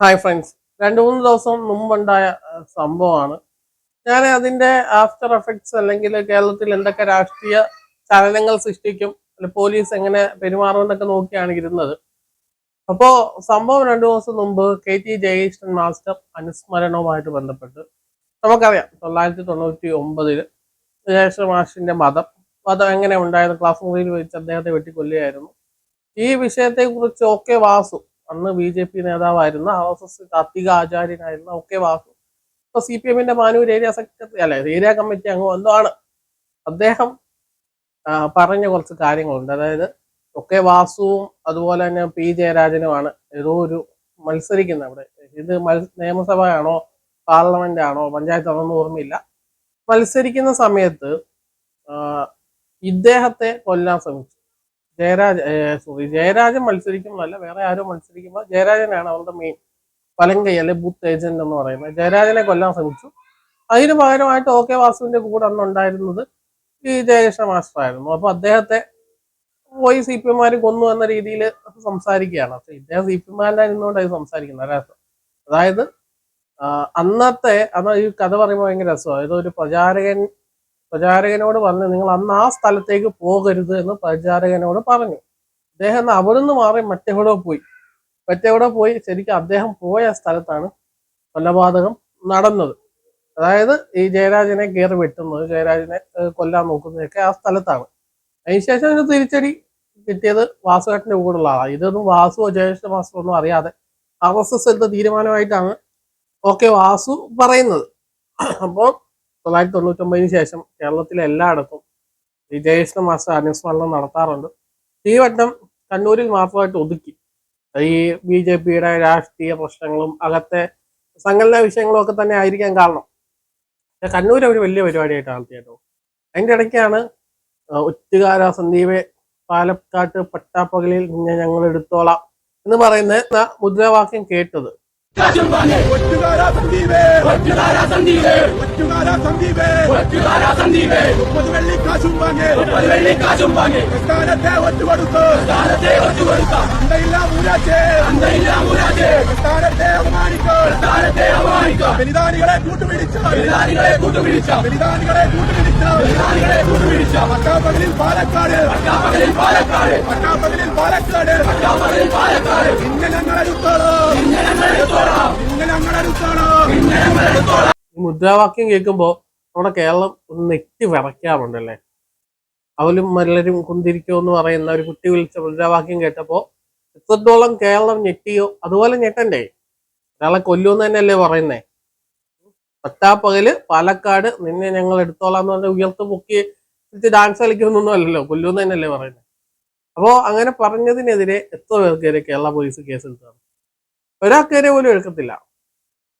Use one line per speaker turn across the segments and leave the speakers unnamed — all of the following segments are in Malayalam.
ഹായ് ഫ്രണ്ട്സ് രണ്ട് മൂന്ന് ദിവസം മുമ്പുണ്ടായ സംഭവമാണ്. ഞാൻ അതിന്റെ ആഫ്റ്റർ എഫക്ട്സ് അല്ലെങ്കിൽ കേരളത്തിൽ എന്തൊക്കെ രാഷ്ട്രീയ ചലനങ്ങൾ സൃഷ്ടിക്കും അല്ലെ പോലീസ് എങ്ങനെ പെരുമാറുമെന്നൊക്കെ നോക്കിയാണ് ഇരുന്നത്. അപ്പോൾ സംഭവം രണ്ടു ദിവസം മുമ്പ് കെ ടി ജയകൃഷ്ണൻ മാസ്റ്റർ അനുസ്മരണവുമായിട്ട് ബന്ധപ്പെട്ട് നമുക്കറിയാം തൊള്ളായിരത്തി തൊണ്ണൂറ്റി ഒമ്പതിൽ ജയകൃഷ്ണ മാഷിന്റെ മതം മതം എങ്ങനെ ഉണ്ടായിരുന്നു ക്ലാസ് മുറിയിൽ വെച്ച് അദ്ദേഹത്തെ വെട്ടിക്കൊല്ലുകയായിരുന്നു. ഈ വിഷയത്തെക്കുറിച്ച് ഒക്കെ വാസു അന്ന് ബി ജെ പി നേതാവായിരുന്ന ആർ എസ് എസ് കാർത്തിക ആചാര്യനായിരുന്ന ഒക്കെ വാസു. ഇപ്പൊ സി പി എമ്മിന്റെ മാനൂർ ഏരിയ സെക്രട്ടറി അല്ലെ ഏരിയ കമ്മിറ്റി അംഗം എന്തോ ആണ്. അദ്ദേഹം പറഞ്ഞ കുറച്ച് കാര്യങ്ങളുണ്ട്. അതായത് ഒക്കെ വാസുവും അതുപോലെ തന്നെ പി ജയരാജനുമാണ് ഏതോ ഒരു മത്സരിക്കുന്നത് അവിടെ. ഇത് നിയമസഭയാണോ പാർലമെന്റ് ആണോ പഞ്ചായത്ത് ആണോ എന്ന് ഓർമ്മയില്ല. മത്സരിക്കുന്ന സമയത്ത് ഇദ്ദേഹത്തെ കൊല്ലാൻ ശ്രമിച്ചു. ജയരാജ സോറി ജയരാജൻ മത്സരിക്കുമ്പോഴല്ല വേറെ ആരോ മത്സരിക്കുമ്പോൾ ജയരാജനാണ് അവരുടെ മെയിൻ വലങ്കൈ അല്ലെ ബൂത്ത് ഏജന്റ് എന്ന് പറയുന്നത്. ജയരാജനെ കൊല്ലാൻ ശ്രമിച്ചു. അതിന് പകരമായിട്ട് ഓ കെ വാസുവിന്റെ കൂടെ അന്ന് ഉണ്ടായിരുന്നത് ഈ ജയകൃഷ്ണ മാസ്റ്റർ ആയിരുന്നു. അപ്പൊ അദ്ദേഹത്തെ പോയി സി പി എമാര് കൊന്നു എന്ന രീതിയിൽ സംസാരിക്കുകയാണ്. അപ്പൊ ഇദ്ദേഹം സി പി എമാരിലായിരുന്നുകൊണ്ട് അത് സംസാരിക്കുന്നത്. അതായത് അതായത് അന്നത്തെ അന്ന് ഈ കഥ പറയുമ്പോൾ ഭയങ്കര രസമാണ്. ഏതോ ഒരു പ്രചാരകൻ പ്രചാരകനോട് പറഞ്ഞു നിങ്ങൾ അന്ന് ആ സ്ഥലത്തേക്ക് പോകരുത് എന്ന് പ്രചാരകനോട് പറഞ്ഞു. അദ്ദേഹം അവിടെ അവിടുന്ന് മാറി മറ്റെവിടെ പോയി. മറ്റെവിടെ പോയി ശരിക്കും അദ്ദേഹം പോയ സ്ഥലത്താണ് കൊലപാതകം നടന്നത്. അതായത് ഈ ജയരാജനെ കയറി വെട്ടുന്നത് ജയരാജനെ കൊല്ലാൻ നോക്കുന്നതൊക്കെ ആ സ്ഥലത്താണ്. അതിനുശേഷം ഇതിന് തിരിച്ചടി കിട്ടിയത് വാസുവേട്ടന്റെ കൂടെയുള്ള ആളാണ്. ഇതൊന്നും വാസുവോ ജയകൃഷ്ണ മാസ്റ്റർ ഒന്നും അറിയാതെ ആർ എസ് എസ് എടുത്ത തീരുമാനമായിട്ടാണ് ഓക്കെ വാസു പറയുന്നത്. അപ്പോൾ തൊള്ളായിരത്തി തൊണ്ണൂറ്റൊമ്പതിന് ശേഷം കേരളത്തിലെ എല്ലായിടത്തും വിജയകൃഷ്ണ ജയകൃഷ്ണ മാസ്റ്റർ അനുസ്മരണം നടത്താറുണ്ട്. ഈ വട്ടം കണ്ണൂരിൽ മാത്രമായിട്ട് ഒതുക്കി. ഈ ബി ജെ പിയുടെ രാഷ്ട്രീയ പ്രശ്നങ്ങളും അകത്തെ സംഘടനാ വിഷയങ്ങളും ഒക്കെ തന്നെ ആയിരിക്കാൻ കാരണം. കണ്ണൂർ അവർ വലിയ പരിപാടിയായിട്ട് നടത്തി കേട്ടോ അതിന്റെ ഇടയ്ക്കാണ് ഒറ്റുകാര സന്ദീപെ പാലക്കാട്ട് പട്ടാപ്പകലിൽ ഞങ്ങൾ എടുത്തോളാം എന്ന് പറയുന്ന മുദ്രാവാക്യം കേട്ടത്.
മുപ്പത് വെള്ളി കാശും വാങ്ങി.
മുപ്പത് വെള്ളി കാശും വാങ്ങി.
പ്രസ്ഥാനത്തെ ഒറ്റുകൊടുത്ത്.
സ്ഥാനത്തെ ഒറ്റുകൊടുത്ത.
അന്തയില്ല ഊരാച്ചേ
അന്തയില്ല മുരാജെ
സ്ഥാനത്തെ അപമാനിക്കോ.
സ്ഥാനത്തെ അപമാനിക്കാം.
ബലിദാനികളെ കൂട്ടുപിടിച്ച.
ബലിദാനികളെ കൂട്ടുപിടിച്ച.
ബലിദാനികളെ കൂട്ടുപിടിച്ച.
ബലിദാനികളെ കൂട്ടുപിടിച്ച.
പട്ടാപ്പകലിൽ പാലക്കാട്.
പട്ടാപ്പകലിൽ പാലക്കാട്.
പട്ടാപ്പകലിൽ പാലക്കാട് ഇന്ന് ഞങ്ങൾ എടുത്തോളോ
ഇന്ന് ഞങ്ങൾ എടുത്തോളാം
ഇന്ന് ഞങ്ങൾ എടുത്തോളോ
ഇന്ന് ഞങ്ങൾ എടുത്തോളാം
ഈ മുദ്രാവാക്യം കേൾക്കുമ്പോൾ നമ്മുടെ കേരളം ഒന്ന് നെറ്റി വിറയ്ക്കാറുണ്ടല്ലേ? അവലും മല്ലരും കുന്തിരിക്കോ എന്ന് പറയുന്ന ഒരു കുട്ടി വിളിച്ച മുദ്രാവാക്യം കേട്ടപ്പോ എത്രത്തോളം കേരളം ഞെട്ടിയോ അതുപോലെ ഞെട്ടണ്ടേ? ഒരാളെ കൊല്ലുമെന്ന് തന്നെയല്ലേ പറയുന്നേ? പത്താപ്പകൽ പാലക്കാട് നിന്നെ ഞങ്ങൾ എടുത്തോളാം എന്ന് പറഞ്ഞാൽ ഉയർത്ത് പൊക്കി ഡാൻസ് കളിക്കുന്നൊന്നും അല്ലല്ലോ കൊല്ലുമെന്ന് തന്നെയല്ലേ പറയുന്നത് അപ്പോ അങ്ങനെ പറഞ്ഞതിനെതിരെ എത്ര പേർക്കെതിരെ കേരള പോലീസ് കേസെടുത്താണ് ഒരാൾക്കെതിരെ പോലും എടുക്കത്തില്ല.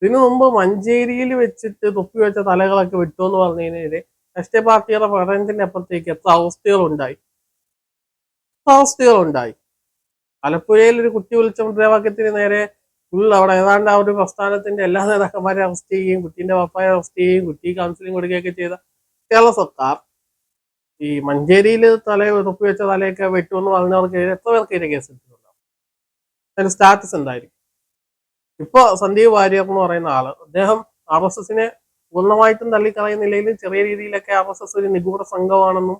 ഇതിനു മുമ്പ് മഞ്ചേരിയിൽ വെച്ചിട്ട് തൊപ്പി വെച്ച തലകളൊക്കെ വിട്ടു എന്ന് പറഞ്ഞു കഴിഞ്ഞാൽ രാഷ്ട്രീയ പാർട്ടിയുടെ പഠനത്തിന്റെ അപ്പുറത്തേക്ക് എത്ര അവസ്ഥകൾ ഉണ്ടായി അവസ്ഥകൾ ഉണ്ടായി ആലപ്പുഴയിൽ ഒരു കുട്ടി വിളിച്ച മുദ്രാവാക്യത്തിന് നേരെ ഫുൾ അവിടെ ഏതാണ്ട് ആ ഒരു പ്രസ്ഥാനത്തിന്റെ എല്ലാ നേതാക്കന്മാരെ അറസ്റ്റ് ചെയ്യുകയും കുട്ടീന്റെ പപ്പായെ അറസ്റ്റ് ചെയ്യുകയും കുട്ടി കൗൺസിലിംഗ് കൊടുക്കുകയൊക്കെ ചെയ്ത കേരള സർക്കാർ ഈ മഞ്ചേരിയിൽ തല തൊപ്പി വെച്ച തലയൊക്കെ വെട്ടുമെന്ന് പറഞ്ഞവർക്ക് എത്ര പേർക്കെതിരെ കേസ് എടുത്തിട്ടുണ്ടാവും? അതിന്റെ സ്റ്റാറ്റസ് എന്തായിരിക്കും? ഇപ്പൊ സന്ദീപ് വാര്യർ എന്ന് പറയുന്ന ആൾ അദ്ദേഹം ആർ എസ് എസിനെ പൂർണമായിട്ടും തള്ളിക്കളയുന്നില്ലെങ്കിലും ചെറിയ രീതിയിലൊക്കെ ആർ എസ് എസ് ഒരു നിഗൂഢ സംഘമാണെന്നും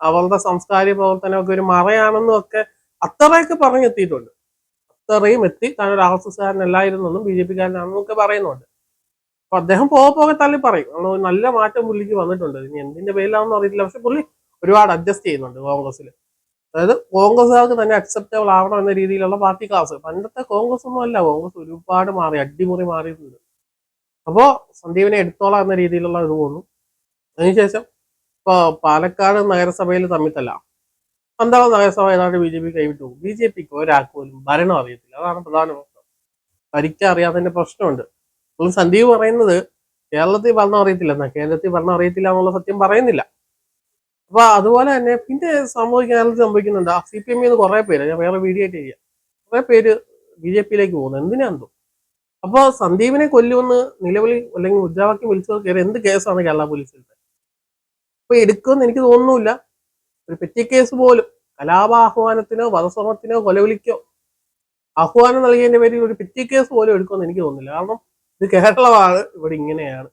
അവരുടെ സാംസ്കാരിക പ്രവർത്തനമൊക്കെ ഒരു മറയാണെന്നും ഒക്കെ അത്രയൊക്കെ പറഞ്ഞെത്തിയിട്ടുണ്ട്. അത്രയും എത്തി. താൻ ഒരു ആർ എസ് എസ് കാരനല്ലായിരുന്നെന്നും ബി ജെ പി കാരനാണെന്നും ഒക്കെ പറയുന്നുണ്ട്. അപ്പൊ അദ്ദേഹം പോകെ പോകെ തള്ളി പറയും. നല്ല മാറ്റം പുള്ളിക്ക് വന്നിട്ടുണ്ട്. ഇനി എന്തിന്റെ പേരിലാണെന്ന് അറിയില്ല പക്ഷെ പുള്ളി ഒരുപാട് അഡ്ജസ്റ്റ് ചെയ്യുന്നുണ്ട് കോൺഗ്രസിൽ അതായത് കോൺഗ്രസ്സുകാർക്ക് തന്നെ അക്സെപ്റ്റബിൾ ആവണം എന്ന രീതിയിലുള്ള പാർട്ടി ക്ലാസ് പണ്ടത്തെ കോൺഗ്രസ് ഒന്നും അല്ല. കോൺഗ്രസ് ഒരുപാട് മാറി അടിമുറി മാറിയിട്ടുണ്ട്. അപ്പോ സന്ദീപിനെ എടുത്തോളാം എന്ന രീതിയിലുള്ള ഇത് പോന്നു അതിനുശേഷം ഇപ്പൊ പാലക്കാട് നഗരസഭയിൽ തമ്മിത്തല്ല പന്തളം നഗരസഭ ഏതാണ്ട് ബി ജെ പി കൈവിട്ടു ബി ജെ പിക്ക് ഒരാൾക്ക് പോലും ഭരണം അറിയത്തില്ല. അതാണ് പ്രധാന പ്രശ്നം. ഭരിക്കാൻ പ്രശ്നമുണ്ട്. അപ്പോൾ സന്ദീപ് പറയുന്നത് കേരളത്തിൽ ഭരണം അറിയത്തില്ല. എന്നാ കേരളത്തിൽ ഭരണം അറിയത്തില്ല എന്നുള്ള സത്യം പറയുന്നില്ല. അപ്പൊ അതുപോലെ തന്നെ പിന്നെ കേരളത്തിൽ സംഭവിക്കുന്നുണ്ട്. സി പി എമ്മിൽ നിന്ന് കുറെ പേര് ഞാൻ വേറെ വീഡിയോ ആയിട്ട് ചെയ്യാം. കുറെ പേര് ബി ജെ പിയിലേക്ക് പോകുന്നു. എന്തിനാന്തോ അപ്പൊ സന്ദീപിനെ കൊല്ലുമെന്ന് നിലവിളി അല്ലെങ്കിൽ മുദ്രാവാക്യം വിളിച്ചത് കയറി എന്ത് കേസാണ് കേരള പോലീസ് എടുത്തത് അപ്പൊ എടുക്കുമെന്ന് എനിക്ക് തോന്നുന്നില്ല. ഒരു പെറ്റി കേസ് പോലും കലാപാഹ്വാനത്തിനോ വധശ്രമത്തിനോ കൊലവിളിക്കോ ആഹ്വാനം നൽകിയതിന്റെ പേരിൽ ഒരു പെറ്റി കേസ് പോലും എടുക്കുമെന്ന് എനിക്ക് തോന്നുന്നില്ല. കാരണം ഇത് കേരളമാണ് ഇവിടെ ഇങ്ങനെയാണ്.